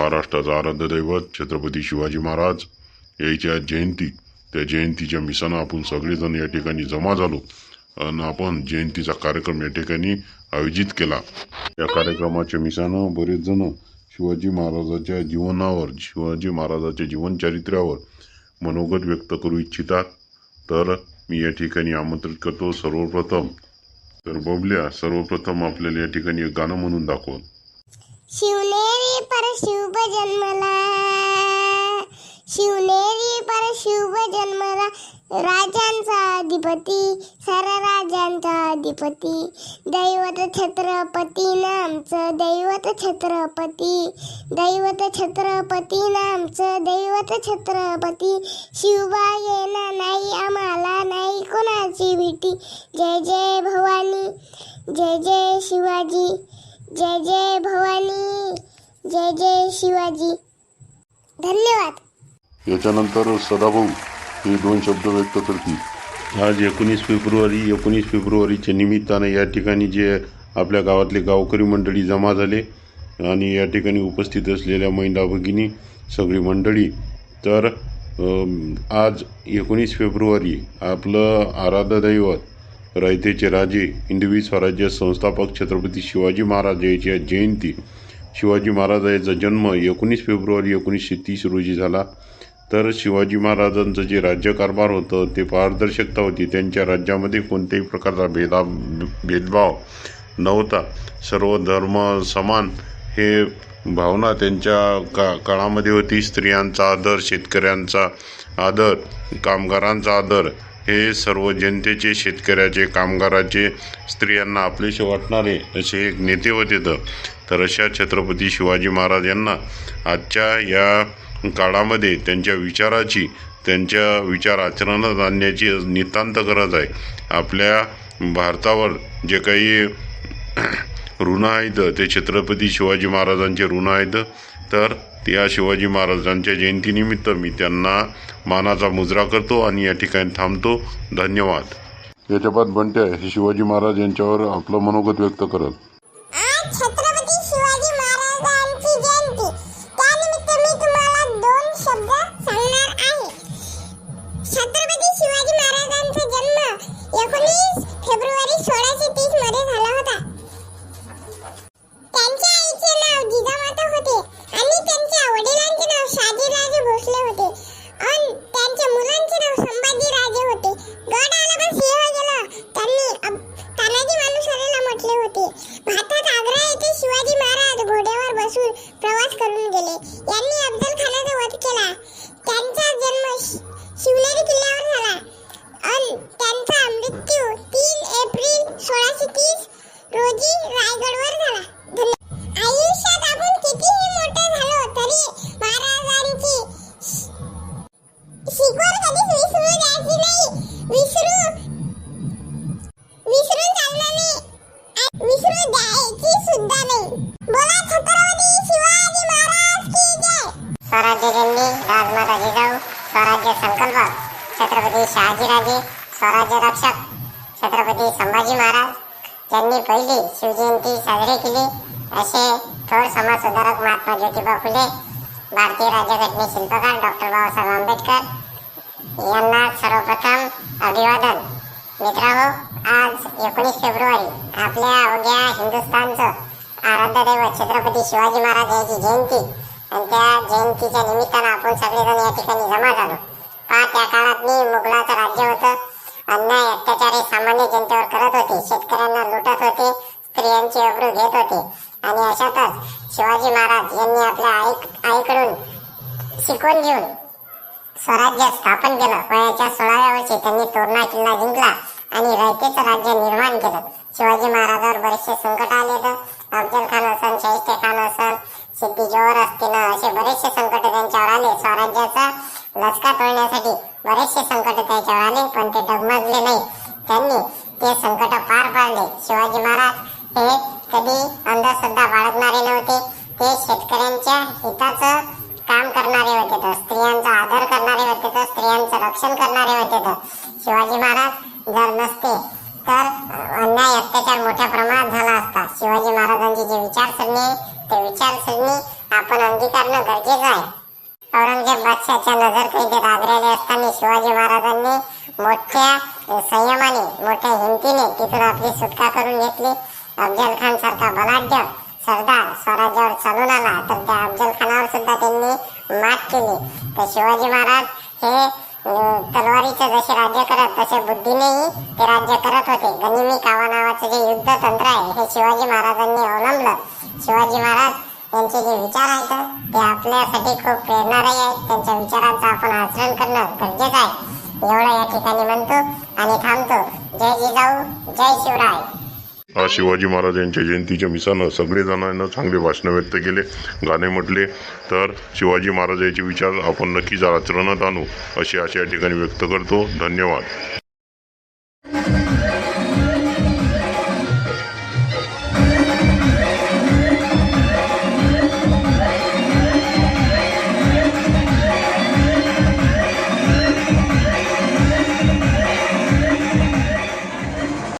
महाराष्ट्राचा आराध्य दैवत छत्रपती शिवाजी महाराज यायची आज जयंती त्या जयंतीच्या मिसानं आपण सगळेजण या ठिकाणी जमा झालो आणि आपण जयंतीचा कार्यक्रम या ठिकाणी आयोजित केला. या कार्यक्रमाच्या मिसानं बरेच जण शिवाजी महाराजाच्या जीवनावर शिवाजी महाराजाच्या जीवनचरित्र्यावर मनोगत व्यक्त करू इच्छितात. तर मी या ठिकाणी आमंत्रित करतो. सर्वप्रथम तर बबल्या सर्वप्रथम आपल्याला या ठिकाणी एक गाणं म्हणून दाखव शिवनेरी परशुभ जन्मला. शिवनेरी परशुभ जन्मला. राजांचा अधिपती सारा राजांचा अधिपती. दैवत छत्रपती नामचं दैवत छत्रपती. दैवत छत्रपती नामचं दैवत छत्रपती. शिवबा येणार नाही आम्हाला नाही कोणाची भीती. जय जय भवानी जय जय शिवाजी. जय जय भवानी जय जय शिवाजी. धन्यवाद. याच्यानंतर सदाभाऊ हे दोन शब्द व्यक्त करतील. आज एकोणीस फेब्रुवारी एकोणीस फेब्रुवारीच्या निमित्तानं या ठिकाणी जे आपल्या गावातले गावकरी मंडळी जमा झाले आणि या ठिकाणी उपस्थित असलेल्या महिला भगिनी सगळी मंडळी. तर आज एकोणीस फेब्रुवारी आपलं आराध्य दैवत रयतेचे राजे हिंदवी स्वराज्य संस्थापक छत्रपती शिवाजी महाराज याची जयंती. शिवाजी महाराज याचा जन्म एकोणीस फेब्रुवारी एकोणीसशे तीस रोजी झाला. तर शिवाजी महाराजांचं जे राज्यकारभार होतं ते पारदर्शकता होती. त्यांच्या राज्यामध्ये कोणत्याही प्रकारचा भेदा भेदभाव नव्हता. सर्व धर्म समान हे भावना त्यांच्या का काळामध्ये होती. स्त्रियांचा आदर शेतकऱ्यांचा आदर कामगारांचा आदर हे सर्व जनतेचे शेतकऱ्याचे कामगाराचे स्त्रियांना आपलेसे वाटणारे असे एक नेते होते तर. तर अशा छत्रपती शिवाजी महाराज यांना आजच्या या काळामध्ये त्यांच्या विचाराची त्यांच्या विचार आचरणात आणण्याची नितांत गरज आहे. आपल्या भारतावर जे काही ऋण आहेत. ते छत्रपती शिवाजी महाराजांचे ऋण आहेत. तर त्या शिवाजी महाराजांच्या जयंतीनिमित्त मी त्यांना मानाचा मुजरा करतो आणि या ठिकाणी थांबतो. धन्यवाद. याच्यापात बंट्या हे शिवाजी महाराज यांच्यावर आपलं मनोगत व्यक्त करत. என் छत्रपती स्वराज्य रक्षक छत्रपती संभाजी महाराज ज्यांनी पहिली शिवजयंती साजरी केली असे थोर समाज सुधारक महात्मा ज्योतिबा फुले भारतीय राज्यघटने शिल्पकार डॉक्टर बाबासाहेब आंबेडकर यांना सर्वप्रथम अभिवादन. मित्रांनो आज एकोणीस फेब्रुवारी आपल्या अवघ्या हिंदुस्थानचं आराध्य दैवत छत्रपती शिवाजी महाराज यांची जयंती आणि त्या जयंतीच्या निमित्तानं आपण सगळेजण या ठिकाणी जमा झालो. पहा त्या काळात मी मुघलाचं राज्य होतं. अन्याय अत्याचार सामान्य जनतेवर करत होते. शेतकऱ्यांना लुटत होते स्त्रियांची अब्रू घेत होते. आणि अशातच शिवाजी महाराज यांनी आपल्या आई आईकडून शिकवण घेऊन स्वराज्य स्थापन केलं. वयाच्या सोळाव्या वर्षी त्यांनी तोरणा किल्ला जिंकला आणि रयतेचं राज्य निर्माण केलं. शिवाजी महाराजांवर बरेचसे संकट आले अफजल खान असन शाहिस्ते खान असन सिद्धी जोहर असतील असे बरेचसे संकट त्यांच्यावर आले. स्वराज्याचा लचका तोडण्यासाठी बरेचसे संकट त्याच्यावर आले पण ते डगमगले नाही. त्यांनी ते संकट पार पाडले. शिवाजी महाराज हे कधी अंधश्रद्धा बाळगणारे नव्हते. ते शेतकऱ्यांच्या हिताचं काम करणारे होते तर स्त्रियांचा आदर करणारे होते तर स्त्रियांचं रक्षण करणारे होते तर शिवाजी महाराज जर नसते तर अन्याय अत्याचार मोठ्या प्रमाणात झाला असता. शिवाजी महाराजांची जी विचारसरणी आहे, ते विचारसरणी आपण अंगीकारणं गरजेचं आहे. औरंगजेब बादशाहच्या नजर कैदेत असताना शिवाजी महाराजांनी मोठ्या संयमाने मोठ्या हिमतीने तिथून आपली सुटका करून घेतली. अफजल खान सारखा बलाढ्य सरदार स्वराज्यावर चालून आला. तर त्या अफजल खानावर सुद्धा त्यांनी मात केली. तर शिवाजी महाराज हे तलवारीचं जसे राज्य करत तसे बुद्धीनेही ते राज्य करत होते. गनिमी कावा नावाचं जे युद्ध तंत्र आहे हे शिवाजी महाराजांनी अवलंबलं. शिवाजी महाराज त्यांचे जे विचार आहेत ते आपल्यासाठी खूप प्रेरणादायी आहेत. त्यांच्या विचारांचं आपण आचरण करणं गरजेचं आहे. एवढं या ठिकाणी म्हणतो आणि थांबतो. जय जिजाऊ जय शिवराय. आज शिवाजी महाराज यांच्या जयंतीच्या मिसानं सगळे जणांना चांगले भाषण व्यक्त केले गाणे म्हटले. तर शिवाजी महाराजांचे विचार आपण नक्कीच आचरणात आणू अशी आशा या ठिकाणी व्यक्त करतो. धन्यवाद.